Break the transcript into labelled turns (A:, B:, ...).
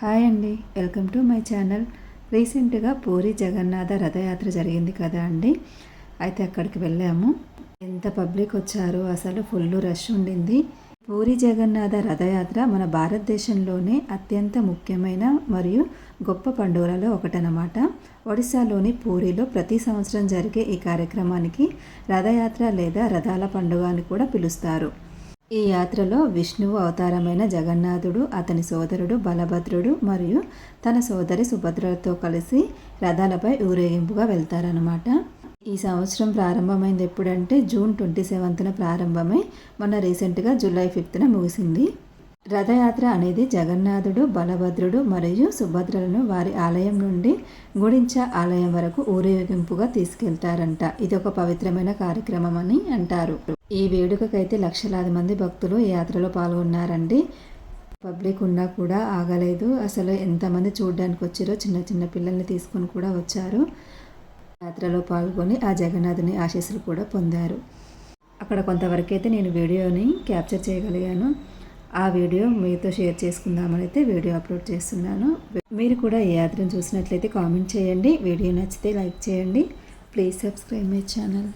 A: Hi అండి. Welcome to my channel. రీసెంట్గా పూరి జగన్నాథ రథయాత్ర జరిగింది కదా అండి. అయితే అక్కడికి వెళ్ళాము. ఎంత పబ్లిక్ వచ్చారో? అసలు ఫుల్ రష్ ఉండింది. పూరి జగన్నాథ రథయాత్ర మన భారతదేశంలోనే అత్యంత ముఖ్యమైన మరియు గొప్ప పండుగలలో ఒకటనమాట ఒడిశాలోని పూరిలో ప్రతి సంవత్సరం జరిగే ఈ కార్యక్రమానికి రథయాత్ర లేదా రథాల పండుగ అని కూడా పిలుస్తారు. ఈ యాత్రలో విష్ణువు అవతారమైన జగన్నాథుడు అతని సోదరుడు బలభద్రుడు మరియు తన సోదరి సుభద్రతో కలిసి రథాలపై ఊరేగింపుగా వెళ్తారనమాట ఈ సంవత్సరం ప్రారంభమైంది ఎప్పుడంటే జూన్ ట్వంటీ సెవెంత్న ప్రారంభమై మొన్న రీసెంట్గా జూలై ఫిఫ్త్న ముగిసింది. రథయాత్ర అనేది జగన్నాథుడు బలభద్రుడు మరియు సుభద్రలను వారి ఆలయం నుండి గుడించ ఆలయం వరకు ఊరేగింపుగా తీసుకెళ్తారంట. ఇది ఒక పవిత్రమైన కార్యక్రమం అని అంటారు. ఈ వేడుకకైతే లక్షలాది మంది భక్తులు ఈ యాత్రలో పాల్గొన్నారండి. పబ్లిక్ ఉన్నా కూడా ఆగలేదు. అసలు ఎంతమంది చూడడానికి వచ్చారో చిన్న చిన్న పిల్లల్ని తీసుకొని కూడా వచ్చారు. యాత్రలో పాల్గొని ఆ జగన్నాథుని ఆశీస్సులు కూడా పొందారు. అక్కడ కొంతవరకు అయితే నేను వీడియోని క్యాప్చర్ చేయగలిగాను. ఆ వీడియో మీతో షేర్ చేసుకుందామని అయితే వీడియో అప్లోడ్ చేస్తున్నాను. మీరు కూడా ఈ యాత్రను చూసినట్లయితే కామెంట్ చేయండి. వీడియో నచ్చితే లైక్ చేయండి. Please subscribe my channel.